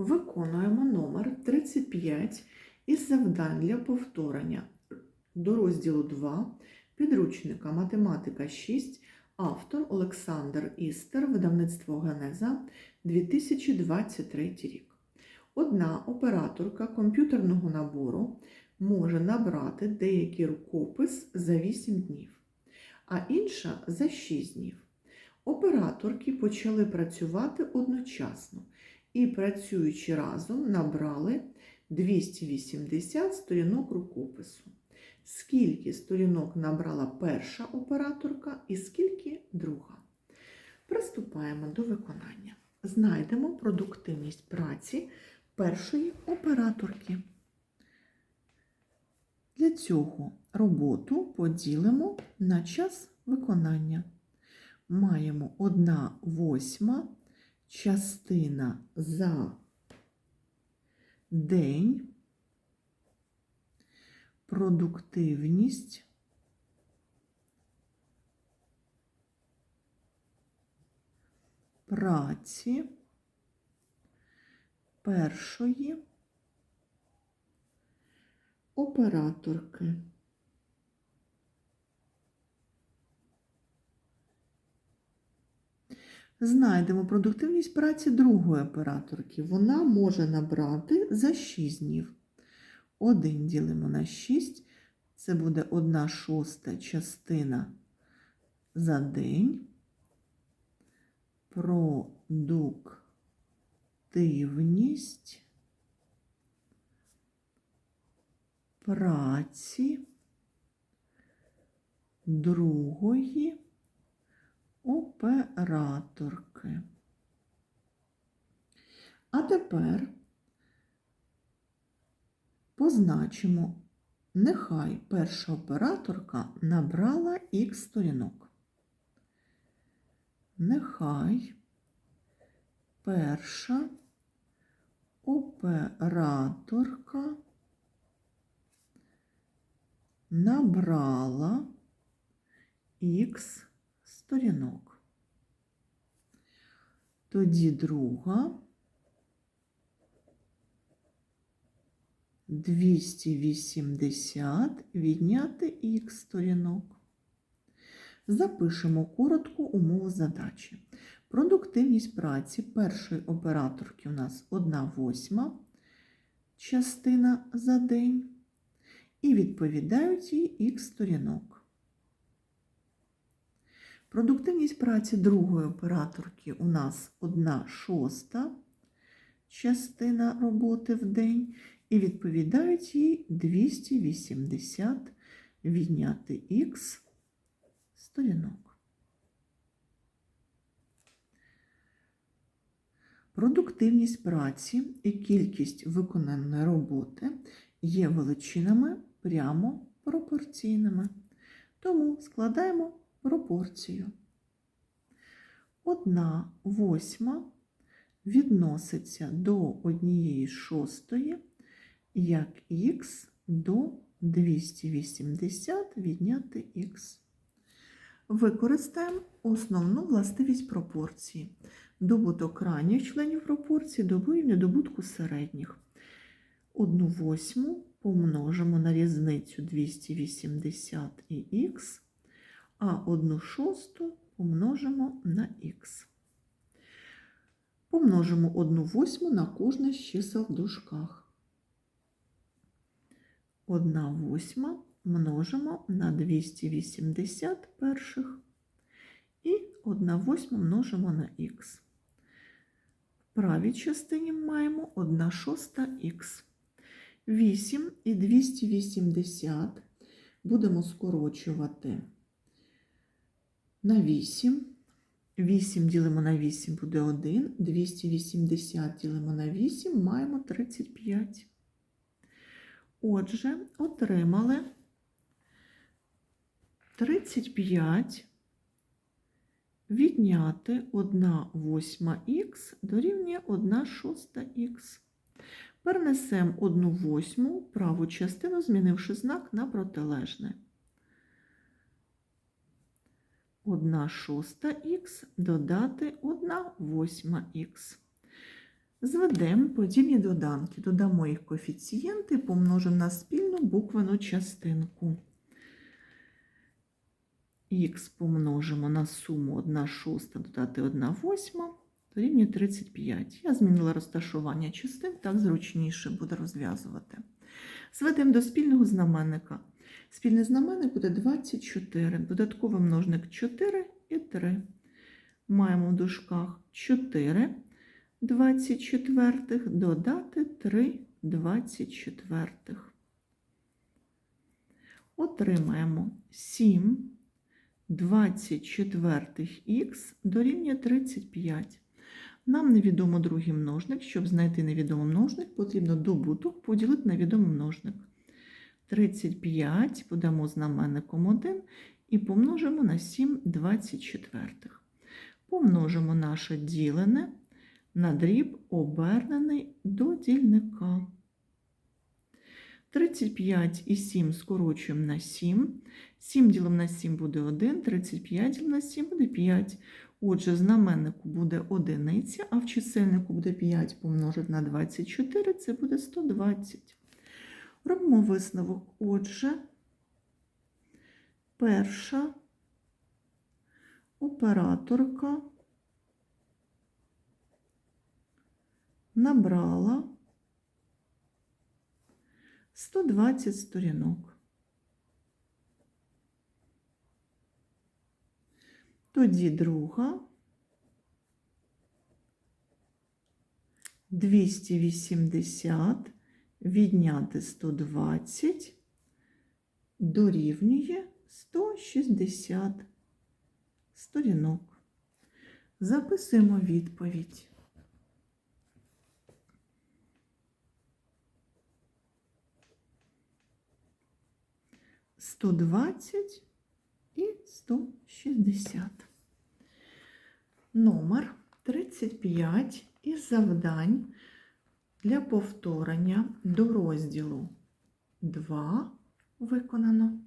Виконуємо номер 35 із завдань для повторення до розділу 2 підручника Математика 6, автор Олександр Істер, видавництво Генеза 2023 рік. Одна операторка комп'ютерного набору може набрати деякий рукопис за 8 днів, а інша за 6 днів. Операторки почали працювати одночасно і, працюючи разом, набрали 280 сторінок рукопису. Скільки сторінок набрала перша операторка і скільки друга. Приступаємо до виконання. Знайдемо продуктивність праці першої операторки. Для цього роботу поділимо на час виконання. Маємо 1 восьма частина за день, продуктивність праці першої операторки. Знайдемо продуктивність праці другої операторки. Вона може набрати за 6 днів. 1 ділимо на 6, це буде 1 шоста частина за день. Продуктивність праці другої операторки. А тепер позначимо, нехай перша операторка набрала х сторінок. Нехай перша операторка набрала х сторінок. Тоді друга 280 відняти х сторінок. Запишемо коротку умову задачі. Продуктивність праці першої операторки у нас 1 восьма частина за день. І відповідають їй х сторінок. Продуктивність праці другої операторки у нас 1 шоста частина роботи в день, і відповідають їй 280 відняти х сторінок. Продуктивність праці і кількість виконаної роботи є величинами прямо пропорційними. Тому складаємо пропорцію. Одна восьма відноситься до однієї шостої, як х до 280 відняти х. Використаємо основну властивість пропорції. Добуток крайніх членів пропорції дорівнює добутку середніх. Одну восьму помножимо на різницю 280 і х, а одну шосту помножимо на х. Помножимо одну восьму на кожне з чисел в дужках. Одна восьма множимо на 280 перших і 1 восьма множимо на х. В правій частині маємо 1 шоста х. 8 і 280 будемо скорочувати на 8. 8 ділимо на 8 буде 1, 280 ділимо на 8, маємо 35. Отже, отримали 35 відняти 1 восьма х дорівнює 1 шоста х. Перенесемо 1 восьму праву частину, змінивши знак на протилежне. 1 шоста х додати 1 восьма х. Зведемо подібні доданки, додамо їх коефіцієнти, помножимо на спільну буквену частинку. Х помножимо на суму 1 шоста додати 1 восьма, дорівнює 35. Я змінила розташування частин, так зручніше буде розв'язувати. Зведемо до спільного знаменника. Спільний знаменник буде 24, додатковий множник 4 і 3. Маємо в дужках 4 24 додати 3 24. Отримаємо 7 24х дорівнює 35. Нам невідомо другий множник. Щоб знайти невідомий множник, потрібно добуток поділити на відомий множник. 35 подамо знаменником 1 і помножимо на 7 24. Помножимо наше ділене на дріб, обернений до дільника. 35 і 7 скорочуємо на 7. 7 ділимо на 7 буде 1, 35 ділимо на 7 буде 5. Отже, знаменнику буде одиниця, а в чисельнику буде 5 помножити на 24, це буде 120. Робимо висновок. Отже, перша операторка набрала 120 сторінок. Тоді друга 280 відняти 120 дорівнює 160 сторінок. Записуємо відповідь. 120 і 160. Номер 35 із завдань для повторення до розділу 2 виконано.